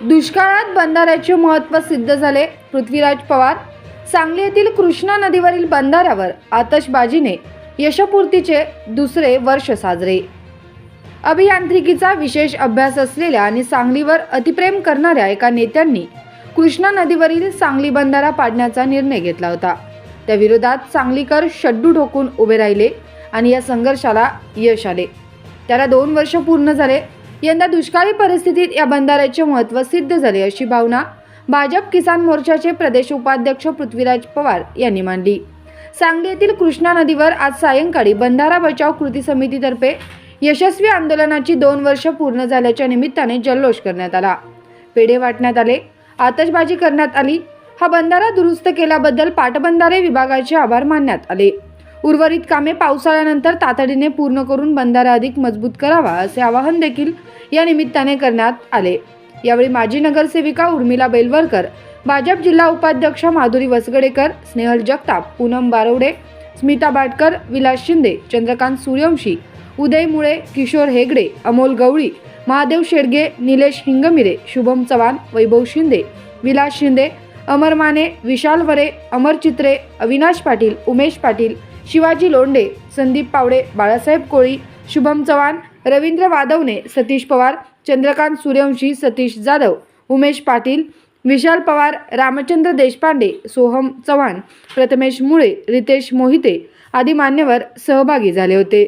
दुष्काळात बंधाऱ्याचे महत्त्व सिद्ध झाले. पृथ्वीराज पवार सांगली येथील कृष्णा नदीवरील बंधाऱ्यावर आतषबाजीने यशपूर्तीचे दुसरे वर्ष साजरे. अभियांत्रिकीचा विशेष अभ्यास असलेल्या आणि सांगलीवर अतिप्रेम करणाऱ्या एका नेत्यांनी कृष्णा नदीवरील सांगली बंधारा पाडण्याचा निर्णय घेतला होता. त्या विरोधात सांगलीकर शड्डू ढोकून उभे राहिले आणि या संघर्षाला यश आले. त्याला दोन वर्ष पूर्ण झाले. यंदा दुष्काळी परिस्थितीत या बंधाऱ्याचे महत्त्व सिद्ध झाले अशी भावना भाजप किसान मोर्चाचे प्रदेश उपाध्यक्ष पृथ्वीराज पवार यांनी मांडली. सांगली येथील कृष्णा नदीवर आज सायंकाळी बंधारा बचाव कृती समितीतर्फे यशस्वी आंदोलनाची दोन वर्ष पूर्ण झाल्याच्या निमित्ताने जल्लोष करण्यात आला. पेढे वाटण्यात आले. आतषबाजी करण्यात आली. हा बंधारा दुरुस्त केल्याबद्दल पाटबंधारे विभागाचे आभार मानण्यात आले. उर्वरित कामे पावसाळ्यानंतर तातडीने पूर्ण करून बंधारा अधिक मजबूत करावा असे आवाहन देखील या निमित्ताने करण्यात आले. यावेळी माजी नगरसेविका उर्मिला बेलवरकर भाजप जिल्हा उपाध्यक्ष माधुरी वसगडेकर स्नेहल जगताप पूनम बारवडे स्मिता बाटकर विलास शिंदे चंद्रकांत सूर्यवंशी उदय मुळे किशोर हेगडे अमोल गवळी महादेव शेडगे निलेश हिंगमिरे शुभम चव्हाण वैभव शिंदे विलास शिंदे अमर माने विशाल वरे अमर चित्रे अविनाश पाटील उमेश पाटील शिवाजी लोंढे संदीप पावडे बाळासाहेब कोळी शुभम चव्हाण रवींद्र वादवणे सतीश पवार चंद्रकांत सूर्यवंशी सतीश जाधव उमेश पाटील विशाल पवार रामचंद्र देशपांडे सोहम चव्हाण प्रथमेश मुळे रितेश मोहिते आदी मान्यवर सहभागी झाले होते.